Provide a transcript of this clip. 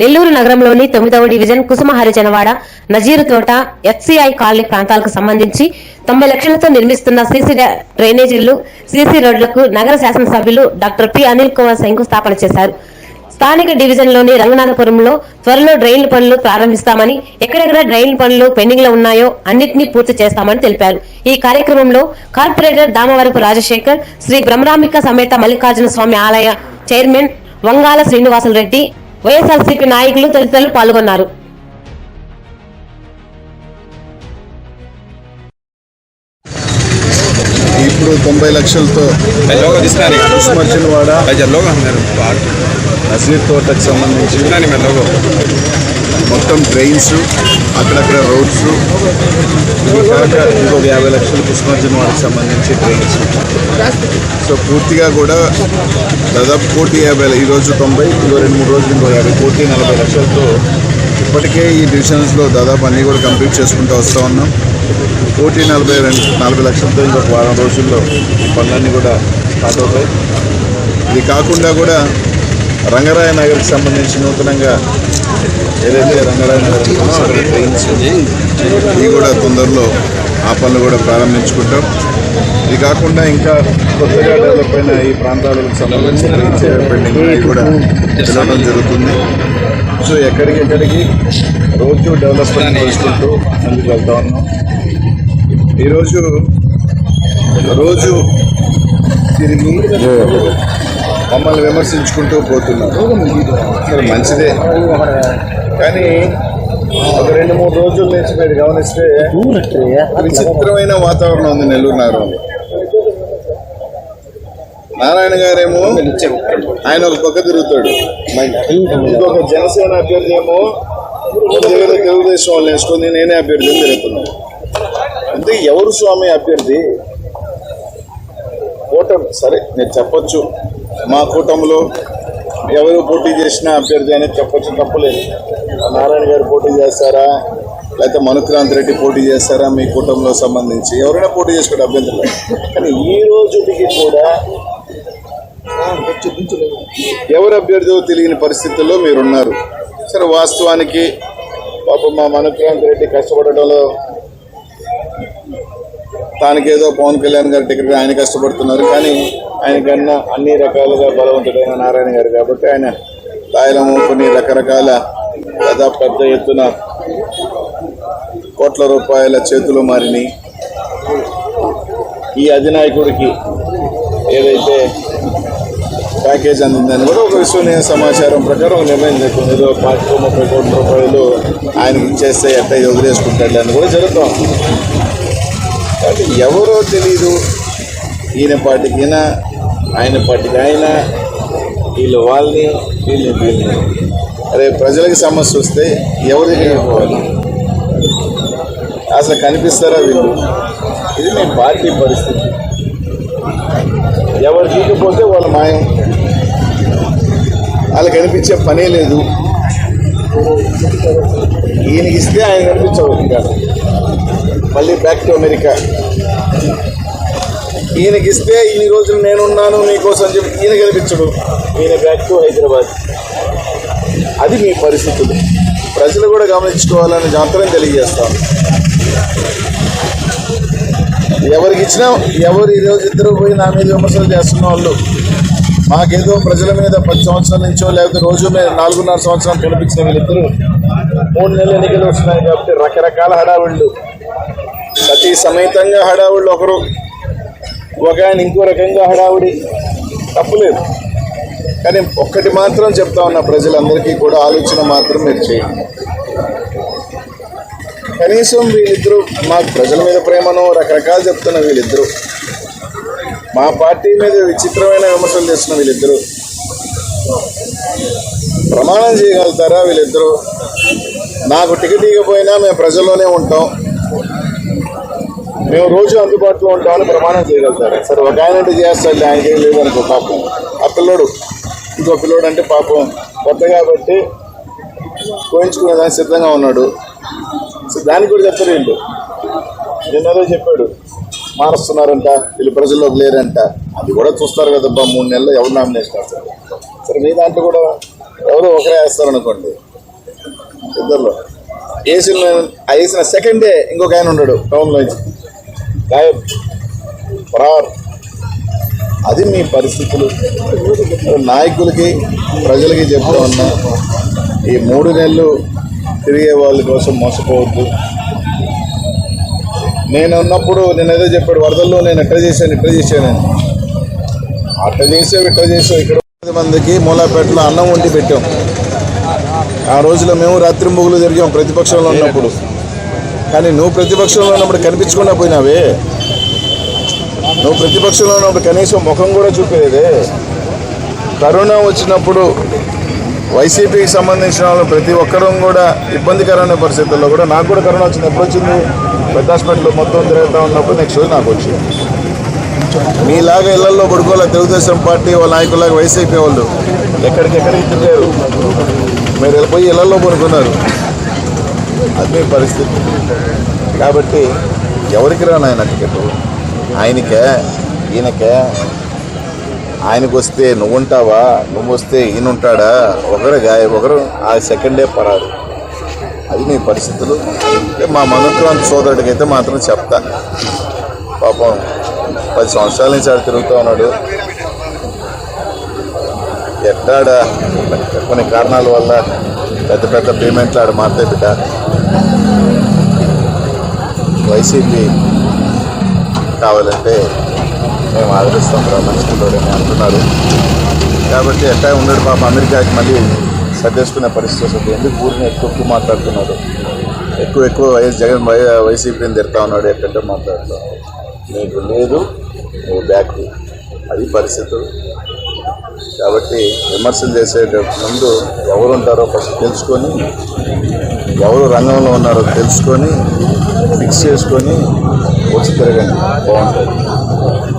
నెల్లూరు నగరంలోని తొమ్మిదవ డివిజన్ కుసుమహరిజనవాడ నజీరు తోట ఎఫ్సిఐ కాలనీ ప్రాంతాలకు సంబంధించి తొంభై లక్షలతో నిర్మిస్తున్న సీసీ డ్రైనేజీలు సీసీ రోడ్లకు నగర శాసనసభ్యులు డాక్టర్ పి అనిల్ కుమార్ శంకుస్థాపన చేశారు. స్థానిక డివిజన్లోని రంగనాథపురంలో త్వరలో డ్రైన్ల పనులు ప్రారంభిస్తామని ఎక్కడెక్కడ డ్రైన్ పనులు పెండింగ్లో ఉన్నాయో అన్నింటినీ పూర్తి చేస్తామని తెలిపారు. ఈ కార్యక్రమంలో కార్పొరేటర్ దామవరపు రాజశేఖర్ శ్రీ బ్రహ్మరాంబిక సమేత మల్లికార్జున స్వామి ఆలయ చైర్మన్ వంగాల శ్రీనివాసులు రెడ్డి వైఎస్ఆర్సీపీ నాయకులు తదితరులు పాల్గొన్నారు. ఇప్పుడు తొంభై లక్షలతో మర్చినవాడ నజీర్ తోటకు సంబంధించి మొత్తం ట్రైన్స్ అక్కడక్కడ రోడ్స్ ఇంకొక యాభై లక్షలు పుష్పార్జన వాళ్ళకి సంబంధించి ట్రైన్స్ సో పూర్తిగా కూడా దాదాపు కోటి యాభై ఈరోజు తొంభై ఇంకో రెండు మూడు రోజులు ఇంకో యాభై కోటి నలభై లక్షలతో ఇప్పటికే ఈ డివిజన్స్లో దాదాపు అన్నీ కూడా కంప్లీట్ చేసుకుంటూ వస్తూ ఉన్నాం. కోటి నలభై రెండు నలభై లక్షలతో ఇంకొక వారం రోజుల్లో పనులన్నీ కూడా స్టార్ట్ అవుతాయి. ఇది కాకుండా కూడా రంగరాయనగర్కి సంబంధించి నూతనంగా ఏదైతే రంగరాయ ట్రైన్స్ ఇవి కూడా తొందరలో ఆ పనులు కూడా ప్రారంభించుకుంటాం. ఇది కాకుండా ఇంకా కొత్తగా డెవలప్ అయిన ఈ ప్రాంతాలకు సంబంధించి ట్రైన్స్ బిల్డింగ్ అవి కూడా వెళ్ళడం జరుగుతుంది. సో ఎక్కడికెక్కడికి రోజు డెవలప్మెంట్ చేసుకుంటూ ముందుకు వెళ్తా ఉన్నాం. ఈరోజు రోజు తిరిగి మమ్మల్ని విమర్శించుకుంటూ పోతున్నారు. మంచిదే. కానీ ఒక రెండు మూడు రోజుల నుంచి మీరు గమనిస్తే విచిత్రమైన వాతావరణం ఉంది నెల్లూరు నగరంలో. నారాయణ గారేమో ఆయన ఒక పక్క తిరుగుతాడు. ఇంకొక జనసేన అభ్యర్థి ఏమో తెలుగుదేశం వాళ్ళు వేసుకొని నేనే అభ్యర్థి అని తిరుగుతున్నాను. అంటే ఎవరు స్వామి అభ్యర్థి? కూటమి. సరే నేను చెప్పొచ్చు. మా కూటమిలో ఎవరు పోటీ చేసిన అభ్యర్థి అనేది చెప్పొచ్చు తప్పలేదు. నారాయణ గారు పోటీ చేస్తారా? లేకపోతే మనుక్రాంత్ రెడ్డి పోటీ చేస్తారా మీ కూటమిలో సంబంధించి? ఎవరైనా పోటీ చేసుకోండి అభ్యంతరం. కానీ ఈ రోజుకి కూడా ఎవరు అభ్యర్థితో తెలియని పరిస్థితుల్లో మీరున్నారు? సరే వాస్తవానికి పాపం మా మనుక్రాంత్ రెడ్డి కష్టపడటంలో తానికేదో పవన్ కళ్యాణ్ గారి టికెట్ ఆయన కష్టపడుతున్నారు. కానీ ఆయనకన్నా అన్ని రకాలుగా బలవంతుడైన నారాయణ గారు కాబట్టి ఆయన తాయిలము కొన్ని రకరకాల దాదాపు పెద్ద ఎత్తున కోట్ల రూపాయల చేతులు మారినాయి ఈ అధినాయకుడికి ఏదైతే ప్యాకేజ్ అందిందని కూడా ఒక విశ్వనీయ సమాచారం ప్రకారం నిర్ణయం చెప్తుంది ఏదో పాతికో ముప్పై కోట్ల రూపాయలు ఆయనకి ఇచ్చేస్తే ఎట్ట వదిలేసుకుంటాడు అని కూడా జరుగుతాం. కాబట్టి ఎవరో తెలీదు. ఈయన పార్టీకి ఈయన ఆయన పార్టీకి ఆయన. వీళ్ళు వాళ్ళని వీళ్ళని వీళ్ళని. అరే ప్రజలకు సమస్య వస్తే ఎవరి దగ్గరికి పోవాలి? అసలు కనిపిస్తారా వీళ్ళు? ఇది మీ పార్టీ పరిస్థితి. ఎవరు తీయకపోతే వాళ్ళ మాయం. వాళ్ళకి కనిపించే పనే లేదు. ఈయనకి ఇస్తే ఆయన కనిపించవు ఇంకా. మళ్ళీ బ్యాక్ టు అమెరికా ఈయనకి ఇస్తే ఇన్ని రోజులు నేనున్నాను నీకోసం చెప్పి ఈయన కనిపించడు. ఈయన బ్యాక్ టు హైదరాబాద్. అది మీ పరిస్థితులు. ప్రజలు కూడా గమనించుకోవాలని మాత్రం తెలియజేస్తాను. ఎవరికి ఇచ్చినా ఎవరు ఈరోజు ఇద్దరు పోయి నా మీద విమర్శలు చేస్తున్న వాళ్ళు మాకేదో ప్రజల మీద పది సంవత్సరాల నుంచో లేకపోతే రోజు మీద నాలుగున్నర సంవత్సరం కనిపించిన వీళ్ళిద్దరు మూడు నెలల ఎన్నికలు వస్తున్నాయి కాబట్టి రకరకాల హడావిళ్ళు. ప్రతి సమేతంగా హడావుళ్ళు ఒకరు ఒక ఆయన ఇంకో రకంగా హడావుడి. తప్పులేదు. కానీ ఒక్కటి మాత్రం చెప్తా ఉన్న ప్రజలందరికీ కూడా ఆలోచన మాత్రం మీరు చేయండి. కనీసం వీళ్ళిద్దరూ మాకు ప్రజల మీద ప్రేమను రకరకాలు చెప్తున్న వీళ్ళిద్దరూ మా పార్టీ మీద విచిత్రమైన విమర్శలు చేస్తున్న వీళ్ళిద్దరూ ప్రమాణం చేయగలుగుతారా వీళ్ళిద్దరూ? నాకు టికెట్ ఇవ్వకపోయినా మేము ప్రజల్లోనే ఉంటాం. మేము రోజు అందుబాటులో ఉంటామని ప్రమాణం చేయగలుగుతారు? సరే ఒక ఆయన చేస్తాడు ఆయనకేం లేదు అనుకో పాపం. ఆ పిల్లోడు ఇంకో పిల్లోడు అంటే పాపం. కొత్త కాబట్టి కోయించుకునేదానికి సిద్ధంగా ఉన్నాడు. సో దానికి కూడా చెప్తారు వీళ్ళు. నిన్నదో చెప్పాడు. మారుస్తున్నారంట వీళ్ళు ప్రజల్లోకి లేరంట. అది కూడా చూస్తారు కదబ్బా మూడు నెలలు ఎవరు నామినేషన్ వేస్తారు? సరే మీ దాంట్లో కూడా ఎవరో ఒకరే వేస్తారు అనుకోండి ఇద్దరులో. వేసిన ఆ వేసిన సెకండ్ డే ఇంకొక ఆయన ఉన్నాడు టౌన్లో. నుంచి గాయబ్. ఫరార్. అది మీ పరిస్థితులు. నాయకులకి ప్రజలకి చెప్తా ఉన్నా ఈ మూడు నెలలు తిరిగే వాళ్ళ కోసం మోసపోవద్దు. నేను ఉన్నప్పుడు నేను ఏదో చెప్పాడు వరదల్లో నేను ఎట్లా చేశాను ఇట్లా చేశానని అట్లా చేసావు ఇట్లా చేసావు ఇక్కడ పది మందికి మూలాపేటలో అన్నం వండి పెట్టాం. ఆ రోజులో మేము రాత్రి ముగ్గులు తిరిగాం ప్రతిపక్షంలో ఉన్నప్పుడు. కానీ నువ్వు ప్రతిపక్షంలో ఉన్నప్పుడు కనిపించకుండా పోయినావే. నువ్వు ప్రతిపక్షంలో ఉన్నప్పుడు కనీసం ముఖం కూడా చూపేదే. కరోనా వచ్చినప్పుడు వైసీపీకి సంబంధించిన వాళ్ళు ప్రతి ఒక్కరూ కూడా ఇబ్బందికరమైన పరిస్థితుల్లో కూడా నాకు కూడా కరోనా వచ్చింది. ఎప్పుడు వచ్చింది పెద్ద హాస్పిటల్లో మొత్తం తిరుగుతూ ఉన్నప్పుడు నెక్స్ట్ రోజు నాకు వచ్చింది. మీలాగా ఇళ్ళలో పడుకోలే తెలుగుదేశం పార్టీ వాళ్ళ నాయకులాగా వైసీపీ వాళ్ళు. ఎక్కడికెక్కడికి తిరిగారు? మీరు వెళ్ళిపోయి ఇళ్ళలో పడుకున్నారు. అది మీ పరిస్థితి. కాబట్టి ఎవరికి రానాయన టికెట్ ఆయనకే ఈయనకే. ఆయనకు వస్తే నువ్వు ఉంటావా నువ్వు వస్తే ఈయన ఉంటాడా ఒకరు గాయ ఒకరు ఆ సెకండ్ డే పరారు. అది మీ పరిస్థితులు. మా మనుక్రాంత్ సోదరుడికి అయితే మాత్రం చెప్తా. పాపం పది సంవత్సరాల నుంచి ఆడు తిరుగుతూ ఉన్నాడు. ఎట్టాడా? కొన్ని కారణాల వల్ల పెద్ద పెద్ద పేమెంట్లు ఆడు మారుతాయి బిడ్డ. వైసీపీ కావాలంటే మేము ఆదరిస్తాం రా మంచిలోనే అంటున్నారు. కాబట్టి ఎట్టా ఉన్నాడు పాప అమెరికాకి మళ్ళీ సర్దేసుకునే పరిస్థితి వస్తుంది. ఎందుకు ఊరిని ఎక్కువ ఎక్కువ మాట్లాడుతున్నాడు ఎక్కువ ఎక్కువ వైఎస్ జగన్ వై వైసీపీని తిడతా ఉన్నాడు ఎక్కడంటే మాట్లాడుతూ? నీకు లేదు నువ్వు బ్యాక్ అది పరిస్థితులు కాబట్టి విమర్శలు చేసే ముందు ఎవరు ఉంటారో ఫస్ట్ తెలుసుకొని ఎవరు రంగంలో ఉన్నారో తెలుసుకొని ఫిక్స్ చేసుకొని వచ్చి తిరగండి బాగుంటుంది